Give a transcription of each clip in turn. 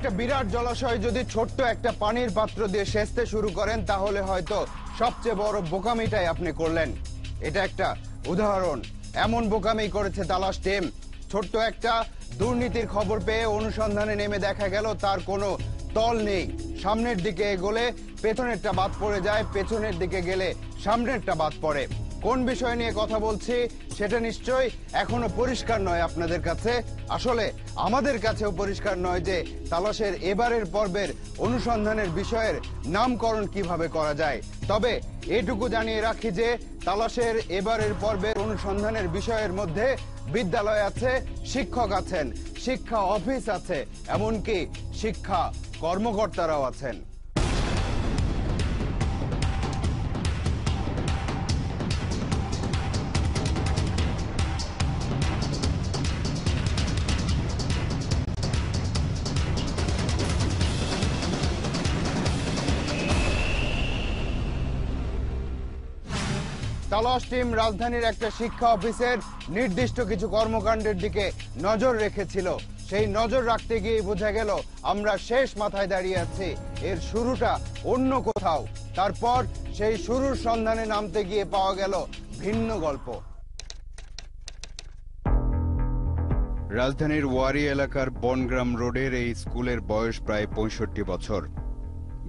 একটা বিরাট জলাশয় যদি ছোট্ট একটা পানির পাত্র দিয়ে সেচতে শুরু করেন, তাহলে হয়তো সবচেয়ে বড় বোকামিটাই আপনি করলেন। এটা একটা উদাহরণ। এমন বোকামি করেছে তালাশ টিম। ছোট্ট একটা দুর্নীতির খবর পেয়ে অনুসন্ধানে নেমে দেখা গেল, তার কোনো তল নেই। সামনের দিকে এগোলে পেছনেরটা বাদ পড়ে যায়, পেছনের দিকে গেলে সামনেরটা বাদ পড়ে। কোন বিষয় নিয়ে কথা বলছি সেটা নিশ্চয়ই এখনও পরিষ্কার নয় আপনাদের কাছে। আসলে আমাদের কাছেও পরিষ্কার নয় যে তালাশের এবারের পর্বের অনুসন্ধানের বিষয়ের নামকরণ কীভাবে করা যায়। তবে এটুকু জানিয়ে রাখি যে তালাশের এবারের পর্বের অনুসন্ধানের বিষয়ের মধ্যে বিদ্যালয় আছে, শিক্ষক আছেন, শিক্ষা অফিস আছে, এমনকি শিক্ষা কর্মকর্তারাও আছেন। তালাশ টিম রাজধানীর একটা শিক্ষা অফিসের নির্দিষ্ট কিছু কর্মকাণ্ডের দিকে নজর রেখেছিল। সেই নজর রাখতে গিয়ে বোঝা গেল, আমরা শেষ মাথায় দাঁড়িয়ে আছি। এর শুরুটা অন্য কোথাও। তারপর সেই শুরুর সন্ধানে নামতে গিয়ে পাওয়া গেল ভিন্ন গল্প। রাজধানীর ওয়ারি এলাকার বনগ্রাম রোডের এই স্কুলের বয়স প্রায় পঁয়ষট্টি বছর।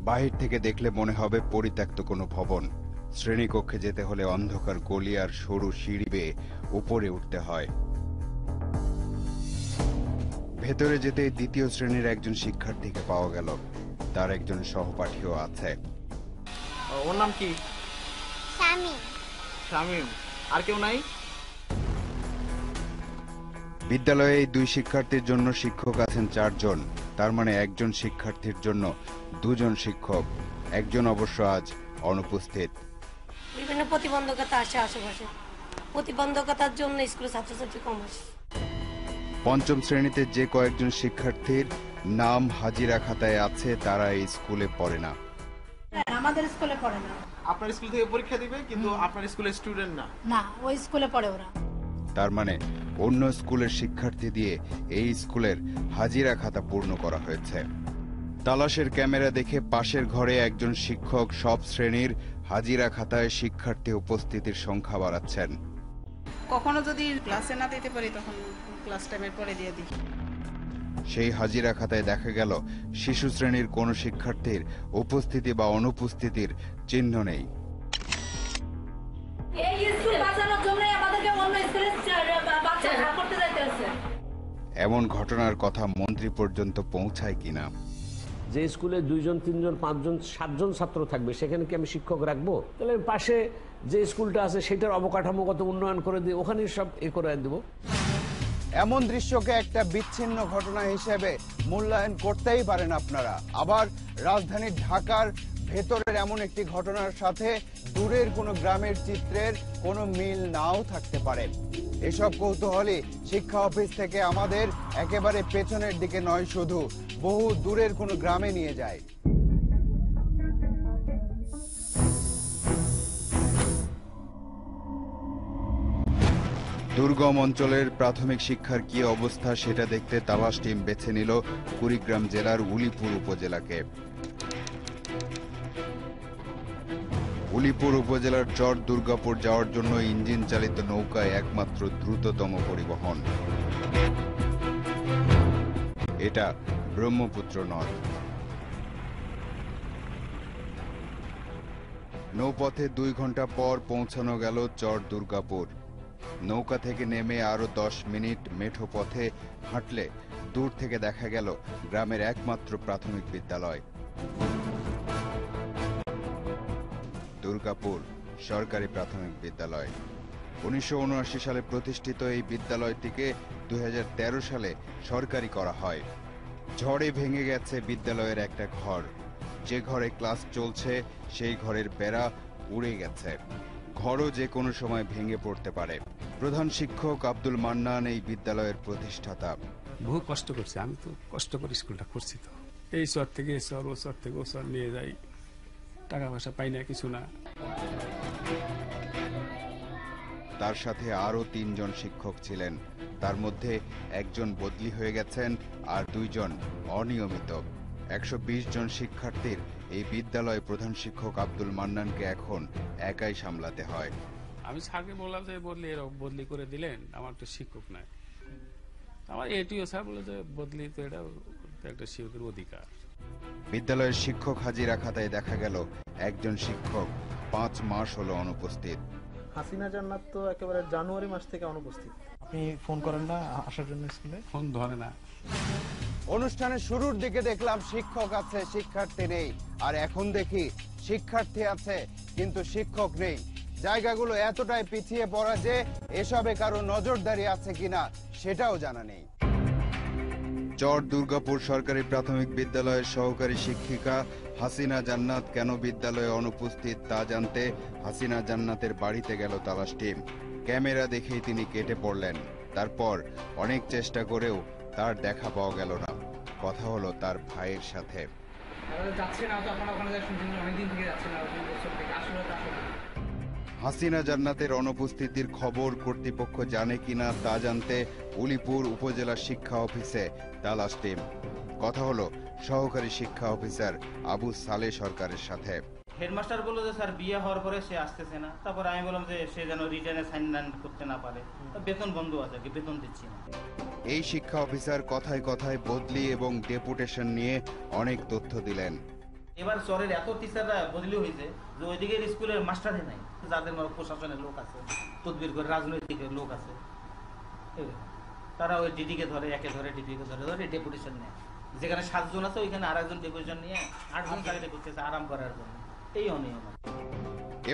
বাহির থেকে দেখলে মনে হবে পরিত্যক্ত কোনো ভবন। শ্রেণীকক্ষে যেতে হলে অন্ধকার গলি আর সরু সিঁড়ি বেয়ে উপরে উঠতে হয়। ভেতরে যেতে দ্বিতীয় শ্রেণির একজন শিক্ষার্থীকে পাওয়া গেল। তার একজন সহপাঠীও আছে। ওর নাম কি? শামিম। আর কেউ নাই? বিদ্যালয়ে এই দুই শিক্ষার্থীর জন্য শিক্ষক আছেন চারজন। তার মানে একজন শিক্ষার্থীর জন্য দুজন শিক্ষক। একজন অবশ্য আজ অনুপস্থিত। বিভিন্ন প্রতিবন্ধকতা আসে আশেপাশে। প্রতিবন্ধকতার জন্য স্কুলে ছাত্রছাত্রী কম আসে। পঞ্চম শ্রেণীতে যে কয়েকজন শিক্ষার্থীর নাম হাজিরা খাতায় আছে তারা এই স্কুলে পড়ে না। আমাদের স্কুলে পড়ে না। আপনার স্কুল থেকে পরীক্ষা দিবে কিন্তু আপনার স্কুলের স্টুডেন্ট না? না ওই স্কুলে পড়ে ওরা। তার মানে অন্য স্কুলের শিক্ষার্থী দিয়ে এই স্কুলের হাজিরা খাতা পূর্ণ করা হয়েছে। তালাশের ক্যামেরা দেখে পাশের ঘরে একজন শিক্ষক সব শ্রেণির হাজিরা খাতায় শিক্ষার্থী উপস্থিতির সংখ্যা বাড়াচ্ছেন। কখনো যদি ক্লাসে না দিতে পারি তখন ক্লাস টাইমের পরে দিয়ে দিই। সেই হাজিরা খাতায় দেখা গেল শিশু শ্রেণির কোনো শিক্ষার্থীর উপস্থিতি বা অনুপস্থিতির চিহ্ন নেই। এই স্কুল বাঁচানোর জন্য আমাদেরকে অন্য স্কুলে বাচ্চা ভাগ করতে যাইতে হচ্ছে। এমন ঘটনার কথা মন্ত্রী পর্যন্ত পৌঁছায় কিনা? যে স্কুলে দুইজন, তিনজন, পাঁচজন, সাতজন ছাত্র থাকবে, সেখানে কি আমি শিক্ষক রাখব? তাহলে পাশে যে স্কুলটা আছে, সেটার অবকাঠামোগত উন্নয়ন করে দিয়ে ওখানে সব এ করে দেবো। এমন দৃশ্যকে একটা বিচ্ছিন্ন ঘটনা হিসেবে মূল্যায়ন করতেই পারেন আপনারা। আবার রাজধানী ঢাকার ভেতরের এমন একটি ঘটনার সাথে দূরের কোনো গ্রামের চিত্রের কোনো মিল নাও থাকতে পারে। এসব কৌতূহলী শিক্ষা অফিস থেকে আমাদের একেবারে পেছনের দিকে নয় শুধু, বহু দূরের কোনো গ্রামে নিয়ে যায়। দুর্গম অঞ্চলের প্রাথমিক শিক্ষার কি অবস্থা সেটা দেখতে তালাশ টিম বেছে নিল কুড়িগ্রাম জেলার উলিপুর উপজেলাকে। উলিপুর উপজেলার চর দুর্গাপুর যাওয়ার জন্য ইঞ্জিন চালিত নৌকায় একমাত্র দ্রুততম পরিবহন। এটা ব্রহ্মপুত্র নদ। নৌপথে দুই ঘণ্টা পর পৌঁছানো গেল চর দুর্গাপুর। নৌকা থেকে নেমে আরও দশ মিনিট মেঠো পথে হাঁটলে দূর থেকে দেখা গেল গ্রামের একমাত্র প্রাথমিক বিদ্যালয়। দুর্গাপুর সরকারি প্রাথমিক বিদ্যালয়। উনিশশো সালে প্রতিষ্ঠিত এই বিদ্যালয়টিকে দুই সালে সরকারি করা হয়। ঝড়ে ভেঙে গেছে বিদ্যালয়ের একটা ঘর। যে ঘরে ক্লাস চলছে, সেই ঘরের বেড়া উড়ে গেছে। ঘরও যে কোনো সময় ভেঙে পড়তে পারে। প্রধান শিক্ষক আব্দুল মান্নান এই বিদ্যালয়ের প্রতিষ্ঠাতা। বহু কষ্ট করছি। আমি তো কষ্ট করে স্কুলটা করছি তো। এই চর থেকে এই চর ও চর থেকে ও চর নিয়ে যাই। টাকা পয়সা পাই না, কিছু না। তার সাথে আরও তিনজন শিক্ষক ছিলেন। তার মধ্যে একজন বদলি হয়ে গেছেন আর দুইজন অনিয়মিত। একশো জন শিক্ষার্থীর এই বিদ্যালয় প্রধান শিক্ষক আব্দুল মান্নানকে এখন একাই সামলাতে হয়। আমি স্যারকে বললাম যে বদলি এরকম বদলি করে দিলেন আমার তো শিক্ষক নাই। আমার এটিও স্যার বলে যে বদলি তো এটা একটা শিক্ষকের অধিকার। বিদ্যালয়ের শিক্ষক হাজিরা খাতায় দেখা গেল একজন শিক্ষক পাঁচ মাস হলো অনুপস্থিত। হাসিনা জান্নাত তো একেবারে জানুয়ারি মাস থেকে অনুপস্থিত। আপনি ফোন করেন না আসার জন্য স্কুলে? ফোন ধরে না। অনুষ্ঠানের শুরুর দিকে দেখলাম শিক্ষক আছে শিক্ষার্থী নেই। আর এখন দেখি শিক্ষার্থী আছে কিন্তু শিক্ষক নেই। জায়গাগুলো এতটাই পিছিয়ে পড়া যে এসবে কারও নজরদারি আছে কিনা সেটাও জানা নেই। চর দুর্গাপুর সরকারি প্রাথমিক বিদ্যালয়ের সহকারী শিক্ষিকা হাসিনা জান্নাত কেন বিদ্যালয়ে অনুপস্থিত তা জানতে হাসিনা জান্নাতের বাড়িতে গেল তালাশ টিম। ক্যামেরা দেখেই তিনি কেটে পড়লেন। তারপর অনেক চেষ্টা করেও তার দেখা পাওয়া গেল না। কথা হলো তার ভাইয়ের সাথে। হাসিনা জান্নাতের অনুপস্থিতির খবর কর্তৃপক্ষ জানে কিনা তা জানতে উলিপুর উপজেলা শিক্ষা অফিসে তালাশ টিম। কথা হলো সহকারী শিক্ষা অফিসার আবু সালে সরকারের সাথে। হেডমাস্টার বলল যে স্যার বিয়ে হওয়ার পরে সে আসতেছে না। তারপর আমি বললাম যে সে যেন রিটার্নে সাইন করতে না পারে। বেতন বন্ধ আছে কি বেতন দিচ্ছি না। এই শিক্ষা অফিসার কথায় কথায় বদলি এবং ডেপুটেশন নিয়ে অনেক তথ্য দিলেন। এবার চরের এত টিচাররা বদলি হয়েছে যে ওইদিকে স্কুলের মাস্টারই নাই যাদের মনে প্রশাসনের লোক আছে তদবির করে রাজনৈতিক লোক আছে। তারা ওই ডিডিকে ধরে একে ধরে ডিডিকে ধরে ধরে ডেপুটেশন নেয়। যেখানে সাতজন আছে ওইখানে আর একজন ডেপুটেশন নিয়ে আটজন চাকরি করতেছে আরাম করার জন্য। এই অনিয়ম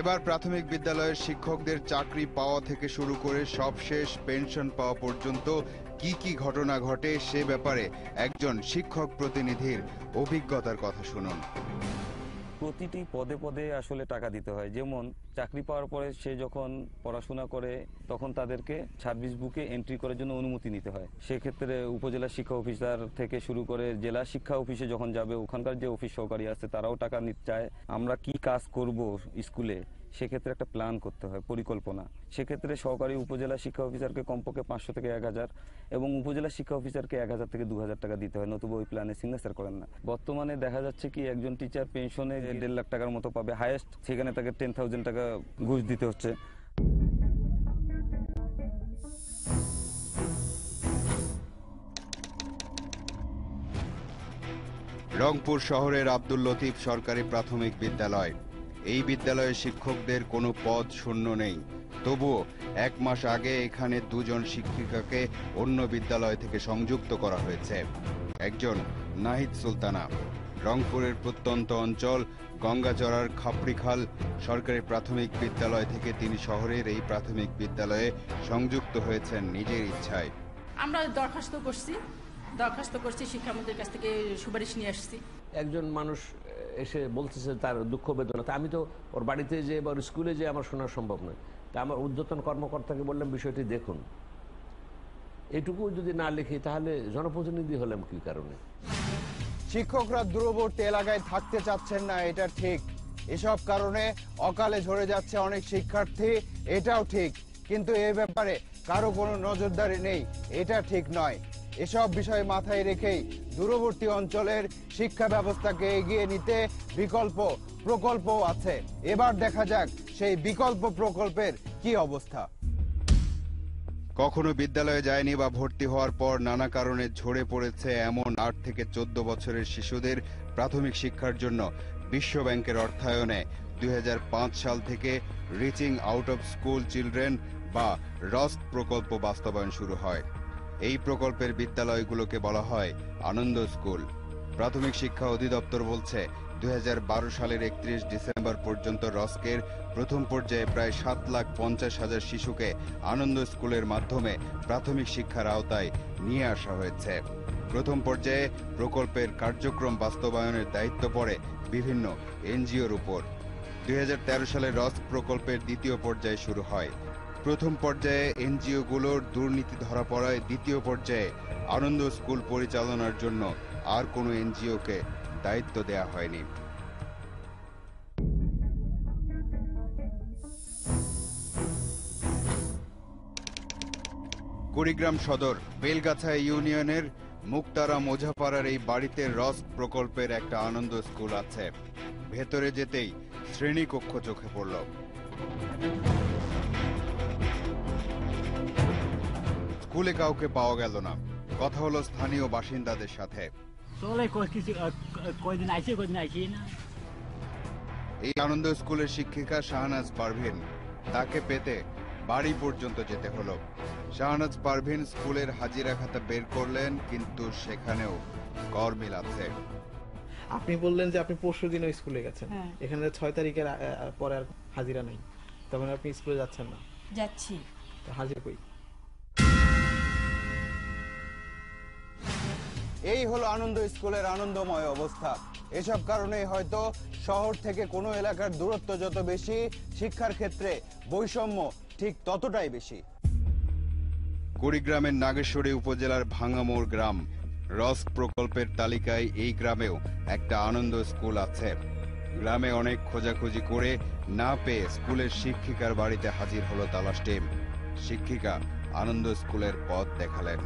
এবার প্রাথমিক বিদ্যালয়ের শিক্ষকদের চাকরি পাওয়া থেকে শুরু করে সবশেষ পেনশন পাওয়া পর্যন্ত কি কি ঘটনা ঘটে সে ব্যাপারে একজন শিক্ষক প্রতিনিধির অভিজ্ঞতার কথা শুনুন। প্রতিটি পদে পদে আসলে টাকা দিতে হয়। যেমন, চাকরি পাওয়ার পরে সে যখন পড়াশোনা করে, তখন তাদেরকে সার্ভিস বুকে এন্ট্রি করার জন্য অনুমতি নিতে হয়। সেক্ষেত্রে উপজেলা শিক্ষা অফিসার থেকে শুরু করে জেলা শিক্ষা অফিসে যখন যাবে, ওখানকার যে অফিস সহকারী আছে, তারাও টাকা নিতে চায়। আমরা কি কাজ করব স্কুলে? সেক্ষেত্রে একটা প্ল্যান করতে হয়, পরিকল্পনা। সেক্ষেত্রে সহকারী উপজেলা শিক্ষা অফিসারকে কমপক্ষে পাঁচশো থেকে এক হাজার এবং উপজেলা শিক্ষা অফিসারকে এক হাজার থেকে দু হাজার টাকা দিতে হয়, নতুবা ওই প্ল্যানে সিগনেচার করেন না। বর্তমানে দেখা যাচ্ছে কি একজন টিচার পেনশনে দেড় লাখ টাকার মতো পাবে হায়েস্ট সেখানে তাকে টেন থাউজেন্ড টাকা ঘুষ দিতে হচ্ছে। রংপুর শহরের আব্দুল লতিফ সরকারি প্রাথমিক বিদ্যালয়। এই বিদ্যালয়ের শিক্ষকদের কোনো পদ শূন্য নেই। তবুও এক মাস আগে এখানে দুজন শিক্ষিকাকে অন্য বিদ্যালয় থেকে সংযুক্ত করা হয়েছে। একজন নাহিদ সুলতানা। রংপুরের প্রত্যন্ত অঞ্চল গঙ্গাচড়ার খাপড়িখাল সরকারি প্রাথমিক বিদ্যালয় থেকে তিনি শহরের এই প্রাথমিক বিদ্যালয়ে সংযুক্ত হয়েছেন নিজের ইচ্ছায়। আমরা দরখাস্ত করছি দরখাস্ত করছি শিক্ষামন্ত্রীর কাছ থেকে সুপারিশ নিয়ে আসছি। একজন মানুষ এসে বলতেছে তার দুঃখ বেদনা। তা আমি তো ওর বাড়িতে যে বা স্কুলে যে আমার শোনা সম্ভব নয়। তা আমার ঊর্ধ্বতন কর্মকর্তাকে বললাম, বিষয়টি দেখুন। এটুকু যদি না লিখি, তাহলে জনপ্রতিনিধি হলাম কি কারণে? শিক্ষকরা দূরবর্তী এলাকায় থাকতে চাচ্ছেন না, এটা ঠিক। এসব কারণে অকালে ঝরে যাচ্ছে অনেক শিক্ষার্থী, এটাও ঠিক। কিন্তু এ ব্যাপারে কারও কোনো নজরদারি নেই, এটা ঠিক নয়। এসব বিষয় মাথায় রেখেই দূরবর্তী অঞ্চলের শিক্ষা ব্যবস্থাকে এগিয়ে নিতে বিকল্প প্রকল্পও আছে। এবার দেখা যাক সেই বিকল্প প্রকল্পের কি অবস্থা। কখনো বিদ্যালয়ে যায়নি বা ভর্তি হওয়ার পর নানা কারণে ঝরে পড়েছে এমন আট থেকে চোদ্দ বছরের শিশুদের প্রাথমিক শিক্ষার জন্য বিশ্ব ব্যাংকের অর্থায়নে। দুই হাজার পাঁচ সাল থেকে reaching out of school children বা রস্ট প্রকল্প বাস্তবায়ন শুরু হয়। এই প্রকল্পের বিদ্যালয়গুলোকে বলা হয় আনন্দ স্কুল। প্রাথমিক শিক্ষা অধিদপ্তর বলছে দুই হাজার বারো সালের একত্রিশ ডিসেম্বর পর্যন্ত রস্কের প্রথম পর্যায়ে প্রায় সাত লাখ পঞ্চাশ হাজার শিশুকে আনন্দ স্কুলের মাধ্যমে প্রাথমিক শিক্ষার আওতায় নিয়ে আসা হয়েছে। প্রথম পর্যায়ে প্রকল্পের কার্যক্রম বাস্তবায়নের দায়িত্ব পড়ে বিভিন্ন এনজিওর উপর। দুই হাজার তেরো সালে রস্ক প্রকল্পের দ্বিতীয় পর্যায়ে শুরু হয়। প্রথম পর্যায়ে এনজিওগুলোর দুর্নীতি ধরা পড়ায় দ্বিতীয় পর্যায়ে আনন্দ স্কুল পরিচালনার জন্য আর কোনো এনজিওকে দায়িত্ব দেয়া হয়নি। কুড়িগ্রাম সদর বেলগাছা ইউনিয়নের মুক্তারা মোজাপাড়ার এই বাড়িতে রস প্রকল্পের একটা আনন্দ স্কুল আছে। ভেতরে যেতেই শ্রেণীকক্ষ চোখে পড়ল। স্কুলে কাউকে পাওয়া গেল না। কথা হলো স্থানীয় বাসিন্দাদের সাথে। চলে কিছু কয়দিন আইসি কয়দিন আইসি না। এই আনন্দ স্কুলের শিক্ষিকা শাহনাজ পারভিন তাকে পেতে বাড়ি পর্যন্ত যেতে হলো। শাহনাজ পারভিন স্কুলের হাজিরা খাতা বের করলেন কিন্তু সেখানেও কর মিলাচ্ছে। আপনি বললেন যে আপনি পরশু দিন ওই স্কুলে গেছেন। হ্যাঁ। এখানে ছয় তারিখের পরে আর হাজিরা নেই। তার মানে আপনি স্কুলে যাচ্ছেন না। যাচ্ছি। হাজির কই? এই হলো আনন্দ স্কুলের আনন্দময় অবস্থা। এসব কারণে হয়তো শহর থেকে কোনো এলাকার দূরত্ব যত বেশি, শিক্ষার ক্ষেত্রে বৈষম্য ঠিক ততটাই বেশি। কুড়িগ্রামের নাগেশ্বরী উপজেলার ভাঙামোড় গ্রাম, রস প্রকল্পের তালিকায় এই গ্রামেও একটা আনন্দ স্কুল আছে। গ্রামে অনেক খোঁজাখুঁজি করে না পেয়ে স্কুলের শিক্ষিকার বাড়িতে হাজির হলো তালাশ টিম। শিক্ষিকা আনন্দ স্কুলের পথ দেখালেন।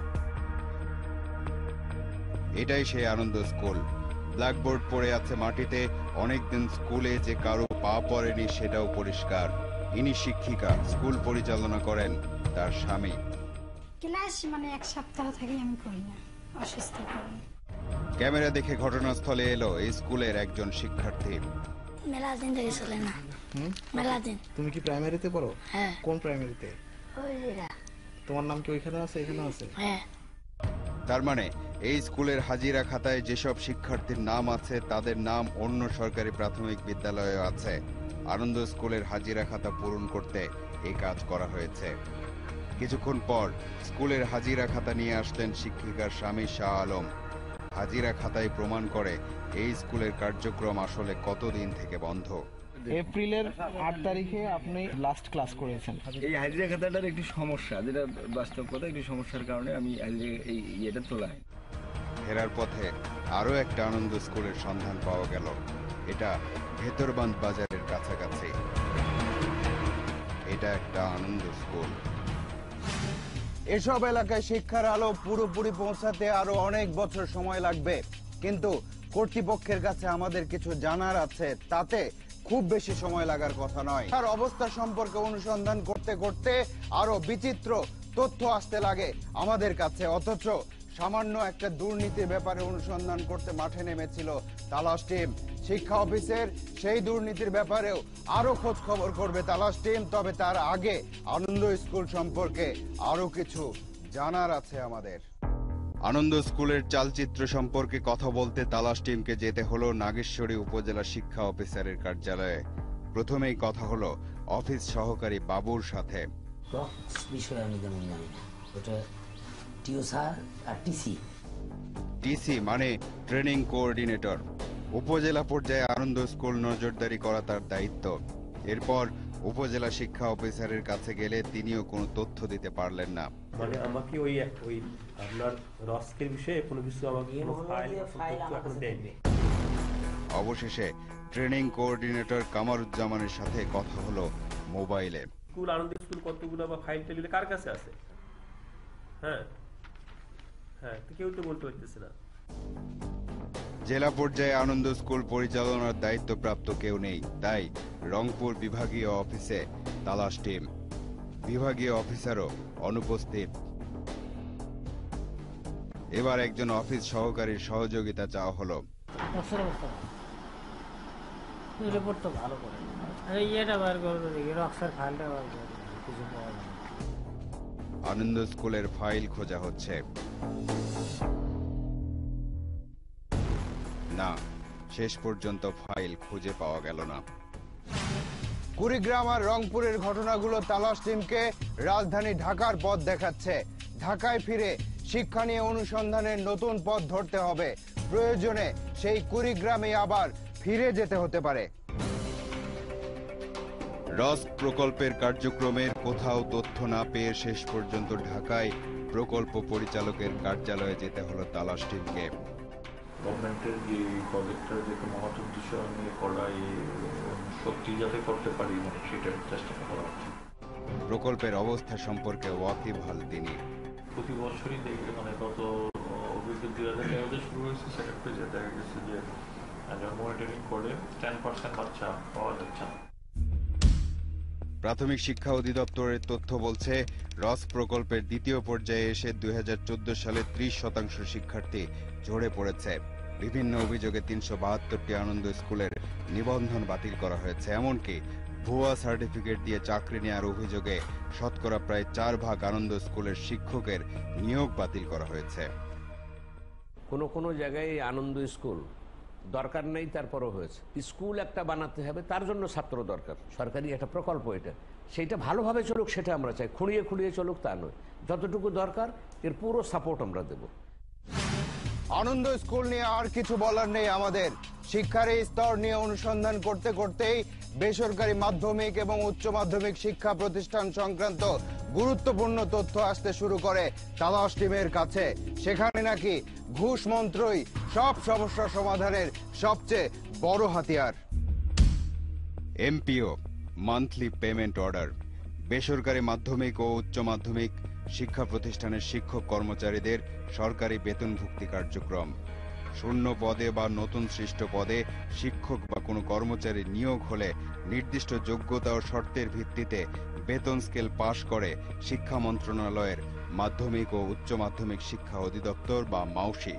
এটাই সেই আনন্দ স্কুল। ব্ল্যাকবোর্ড পড়ে আছে মাটিতে অনেকদিন স্কুলে যে কারও পা পড়েনি সেটাও পরিষ্কার। ইনি শিক্ষিকা স্কুল পরিচালনা করেন তার স্বামী। ক্লাস মানে এক সপ্তাহ থেকে আমি করি না অসুস্থ করি। ক্যামেরা দেখে ঘটনাস্থলে এলো এই স্কুলের একজন শিক্ষার্থী। মেলা দিন থেকে চলে না। মেলা দিন। তুমি কি প্রাইমারিতে পড়ো? হ্যাঁ। কোন প্রাইমারিতে তোমার নাম কি ওইখানে আছে? এখানে আছে? হ্যাঁ। তার মানে এই স্কুলের হাজিরা খাতায় যেসব শিক্ষার্থীর নাম আছে তাদের নাম অন্য সরকারি প্রাথমিক বিদ্যালয়ে আছে। আনন্দ স্কুলের হাজিরা খাতা পূরণ করতে এই কাজ করা হয়েছে। কিছুক্ষণ পর স্কুলের হাজিরা খাতা নিয়ে আসলেন শিক্ষিকার স্বামী শাহ আলম। হাজিরা খাতায় প্রমাণ করে এই স্কুলের কার্যক্রম আসলে কতদিন থেকে বন্ধ। এপ্রিলের আট তারিখে আপনি লাস্ট ক্লাস করেছেন। এই হাজিরা খাতাটার একটি সমস্যা যেটা বাস্তব কথা একটি সমস্যার কারণে আমি এই ইয়েটা তোলাই ফেরার পথে আরও একটা আনন্দ স্কুলের সন্ধান পাওয়া গেল। এটা ভেতরবান্ধ বাজারের কাছাকাছি। এটা একটা আনন্দ স্কুল। এসব এলাকায় শিক্ষার আলো পুরোপুরি পৌঁছাতে আরও অনেক বছর সময় লাগবে। কিন্তু কর্তৃপক্ষের কাছে আমাদের কিছু জানার আছে, তাতে খুব বেশি সময় লাগার কথা নয়। তার অবস্থা সম্পর্কে অনুসন্ধান করতে করতে আরও বিচিত্র তথ্য আসতে লাগে আমাদের কাছে। অথচ সামান্য একটা দুর্নীতির ব্যাপারে অনুসন্ধান করতে মাঠে নেমেছিল তালাশ টিম। শিক্ষা অফিসের সেই দুর্নীতির ব্যাপারেও আরও খোঁজ খবর করবে তালাশ টিম তবে তার আগে আনন্দ স্কুল সম্পর্কে আরও কিছু জানার আছে আমাদের। আনন্দ স্কুলের চালচিত্র সম্পর্কে কথা বলতে তালাশ টিমকে যেতে হলো নাগেশ্বরী উপজেলা শিক্ষা অফিসারের কার্যালয়ে। প্রথমেই কথা হলো অফিস সহকারী বাবুর সাথে। বিষয়ে আমি জানি না। ওটা টিও স্যার আর টিসি। টিসি মানে ট্রেনিং কোঅর্ডিনেটর। উপজেলা পর্যায়ে আনন্দ স্কুল নজরদারি করা তার দায়িত্ব। এরপর উপজেলা শিক্ষা অফিসারের কাছে গেলে তিনিও কোনো তথ্য দিতে পারলেন না। মানে আমাকে ওই ওই আপনার রস্কের বিষয়ে কোনো কিছু আমাকে কোনো ফাইল এখন দেয়নি। অবশেষে ট্রেনিং কোঅর্ডিনেটর কামারুজ্জামানের সাথে কথা হলো মোবাইলে। স্কুল আনন্দ স্কুল কতগুলো বা ফাইল টেলিলে কার কাছে আছে? হ্যাঁ? হ্যাঁ কেউ তো বলতে পারতেছে না। জেলা পর্যায়ে আনন্দ স্কুল পরিচালনার দায়িত্বপ্রাপ্ত কেউ নেই তাই রংপুর বিভাগীয় অফিসে তালাশ টিম। বিভাগীয় অফিসারও অনুপস্থিত। এবার একজন অফিস সহকারীর সহযোগিতা চাওয়া হলো। আনন্দ স্কুলের ফাইল খোঁজা হচ্ছে। না, শেষ পর্যন্ত ফাইল খুঁজে পাওয়া গেল না। কুড়িগ্রাম আর রংপুরের ঘটনাগুলো তালাশ টিমকে রাজধানী ঢাকার পথ দেখাচ্ছে। ঢাকায় ফিরে শিক্ষা নিয়ে অনুসন্ধানের নতুন পথ ধরতে হবে। প্রয়োজনে সেই কুড়িগ্রামে আবার ফিরে যেতে হতে পারে। রস প্রকল্পের কার্যক্রমের কোথাও তথ্য না পেয়ে শেষ পর্যন্ত ঢাকায় প্রকল্প পরিচালকের কার্যালয়ে যেতে হলো তালাশ টিমকে। গভর্নমেন্টের যে প্রজেক্টটা যে মহৎ উদ্দেশ্য নিয়ে করা সত্যি যাতে করতে পারি সেটার চেষ্টা করা হচ্ছে। প্রকল্পের অবস্থা সম্পর্কে ওয়াকিবহাল তিনি। প্রতি বছরই দেখবে মানে গত অভিজ্ঞ দুই হাজার তেরোতে শুরু হয়েছে সেকেন্ড পেজে দেখা গেছে যে যখন মনিটরিং করে টেন পার্সেন্ট বাচ্চা পাওয়া যাচ্ছে না। প্রাথমিক শিক্ষা অধিদপ্তরের তথ্য বলছে, রস প্রকল্পের দ্বিতীয় পর্যায়ে এসে দুই সালে ত্রিশ শতাংশ শিক্ষার্থী ঝরে পড়েছে। বিভিন্ন অভিযোগে তিনশো বাহাত্তরটি আনন্দ স্কুলের নিবন্ধন বাতিল করা হয়েছে। এমনকি ভুয়া সার্টিফিকেট দিয়ে চাকরি নেওয়ার অভিযোগে শতকরা প্রায় চার ভাগ আনন্দ স্কুলের শিক্ষকের নিয়োগ বাতিল করা হয়েছে। কোনো কোনো জায়গায় আনন্দ স্কুল দরকার নেই, তারপরও হয়েছে। স্কুল একটা বানাতে হবে, তার জন্য ছাত্র দরকার। সরকারি একটা প্রকল্প এটা। সেইটা ভালোভাবে চলুক, সেটা আমরা চাই। খুঁড়িয়ে খুঁড়িয়ে চলুক, তা নয়। যতটুকু দরকার, এর পুরো সাপোর্ট আমরা দেব। আনন্দ স্কুল নিয়ে আর কিছু বলার নেই আমাদের। শিক্ষার এই স্তর নিয়ে অনুসন্ধান করতে করতেই বেসরকারি মাধ্যমিক এবং উচ্চ মাধ্যমিক শিক্ষা প্রতিষ্ঠান সংক্রান্ত গুরুত্বপূর্ণ তথ্য আসতে শুরু করে তালাশ টিমের কাছে। সেখানে নাকি ঘুষ মন্ত্রই সব সমস্যা সমাধানের সবচেয়ে বড় হাতিয়ার। এমপিও মান্থলি পেমেন্ট অর্ডার বেসরকারি মাধ্যমিক ও উচ্চ মাধ্যমিক শিক্ষা প্রতিষ্ঠানের শিক্ষক কর্মচারীদের সরকারি বেতন বেতনভুক্তি কার্যক্রম। শূন্য পদে বা নতুন সৃষ্ট পদে শিক্ষক বা কোনো কর্মচারী নিয়োগ হলে নির্দিষ্ট যোগ্যতা ও শর্তের ভিত্তিতে বেতন স্কেল পাশ করে শিক্ষা মন্ত্রণালয়ের মাধ্যমিক ও উচ্চ মাধ্যমিক শিক্ষা অধিদপ্তর বা মাউসি।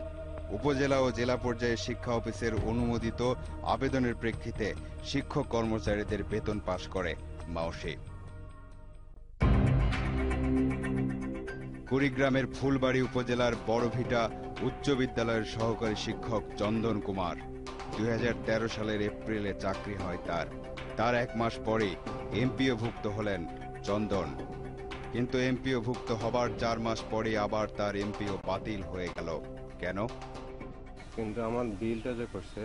উপজেলা ও জেলা পর্যায়ে শিক্ষা অফিসের অনুমোদিত আবেদনের প্রেক্ষিতে শিক্ষক কর্মচারীদের বেতন পাশ করে মাউসি। কুড়িগ্রামের ফুলবাড়ি উপজেলার বড়ভিটা উচ্চ বিদ্যালয়ের সহকারী শিক্ষক চন্দন কুমার। দু হাজার তেরো সালের এপ্রিলে চাকরি হয় তার। তার এক মাস পরে এমপিওভুক্ত হলেন চন্দন। কিন্তু এমপিও ভুক্ত হবার চার মাস পরে আবার তার এমপিও বাতিল হয়ে গেল। কেন? কিন্তু আমার বিলটা যে করছে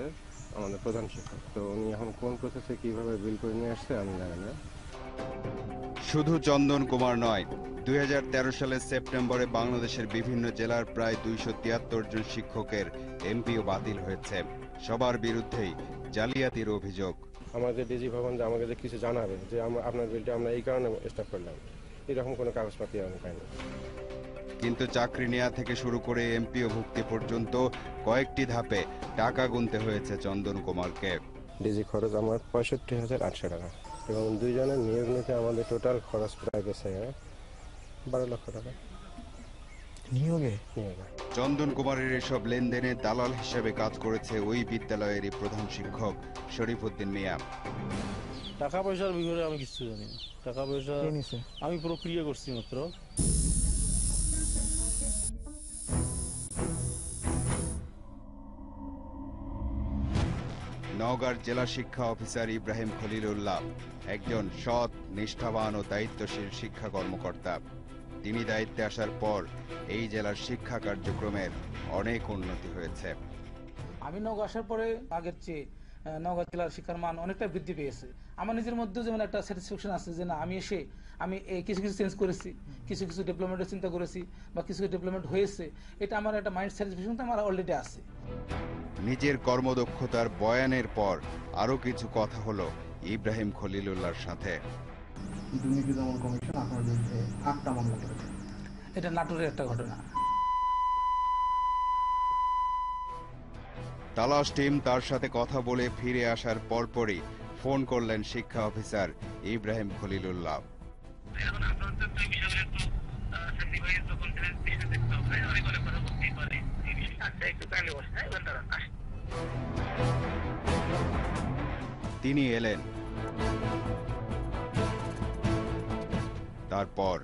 আমাদের প্রধান শিক্ষক তো উনি এখন কোন প্রসেসে কীভাবে বিল করে নিয়ে আসছে আমি জানি না। শুধু চন্দন কুমার নয় দুই হাজার তেরো সালের সেপ্টেম্বরে বাংলাদেশের বিভিন্ন জেলার প্রায় দুইশো তিয়াত্তর জন শিক্ষকের এমপিও বাতিল হয়েছে। সবার বিরুদ্ধেই জালিয়াতির অভিযোগ। আমাদের ডিজি ভবন যে আমাকে যে কিছু জানাবে যে আমরা আপনার বিলটা আমরা এই কারণে স্টপ করলাম। এরকম কোনো কাগজপাতি আমি পাইনি কিন্তু চাকরি নেওয়া থেকে শুরু করে এমপিও ভুক্তি পর্যন্ত কয়েকটি ধাপে টাকা গুনতে হয়েছে চন্দন কুমারকে। ডিজি খরচ আমার পঁয়ষট্টি হাজার আটশো টাকা এবং দুইজনের নিয়োগ নিতে আমাদের টোটাল খরচ প্রায় গেছে। বারো লক্ষ টাকা। নিয়োগে? নিয়োগে চন্দন কুমারের এসব লেনদেনে দালাল হিসেবে কাজ করেছে ওই বিদ্যালয়েরই প্রধান শিক্ষক শরীফুদ্দিন মিয়া। টাকা পয়সার বিষয়ে আমি কিছু জানি না। টাকা পয়সা আমি প্রক্রিয়া করছি মাত্র। নওগাঁর জেলা শিক্ষা অফিসার ইব্রাহিম খলিলুল্লাহ একজন সৎ নিষ্ঠাবান ও দায়িত্বশীল শিক্ষা কর্মকর্তা। তিনি দায়িত্বে আসার পর এই জেলার শিক্ষা কার্যক্রমের অনেক উন্নতি হয়েছে। আমি নওগাঁ আসার পরে আগের চেয়ে নওগাঁ জেলার শিক্ষার মান অনেকটা বৃদ্ধি পেয়েছে। আমার নিজের মধ্যেও যেমন একটা স্যাটিসফ্যাকশন আছে যে না আমি এসে আমি কিছু কিছু চেঞ্জ করেছি কিছু কিছু ডেভেলপমেন্টের চিন্তা করেছি বা কিছু কিছু ডেভেলপমেন্ট হয়েছে এটা আমার একটা মাইন্ড স্যাটিসফ্যাকশন তো আমার অলরেডি আছে। নিজের কর্মদক্ষতার বয়ানের পর আরও কিছু কথা হলো ইব্রাহিম খলিলুল্লাহর সাথে। দুর্নীতি দমন কমিশন আপনার বিরুদ্ধে আটটা মামলা করেছে। এটা নাটোরের একটা ঘটনা। তালাশ টিম তার সাথে কথা বলে ফিরে আসার পরপরই ফোন করলেন শিক্ষা অফিসার ইব্রাহিম খলিলুল্লাহ। তিনি এলেন। তারপর?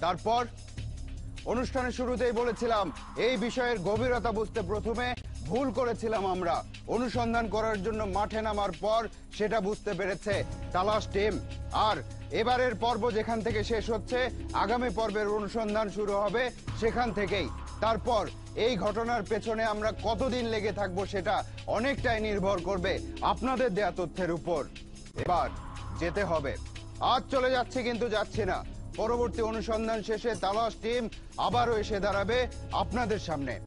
তারপর? অনুষ্ঠানের শুরুতেই বলেছিলাম, এই বিষয়ের গভীরতা বুঝতে প্রথমে ভুল করেছিলাম আমরা। অনুসন্ধান করার জন্য মাঠে নামার পর সেটা বুঝতে পেরেছে তালাশ টিম। আর এবারের পর্ব যেখান থেকে শেষ হচ্ছে, আগামী পর্বের অনুসন্ধান শুরু হবে সেখান থেকেই। তারপর, এই ঘটনার পেছনে আমরা কতদিন লেগে থাকব সেটা অনেকটাই নির্ভর করবে আপনাদের দেয়া তথ্যের উপর। এবার যেতে হবে। আজ চলে যাচ্ছে কিন্তু যাচ্ছে না। পরবর্তী অনুসন্ধান শেষে তালাশ টিম আবারও এসে দাঁড়াবে আপনাদের সামনে।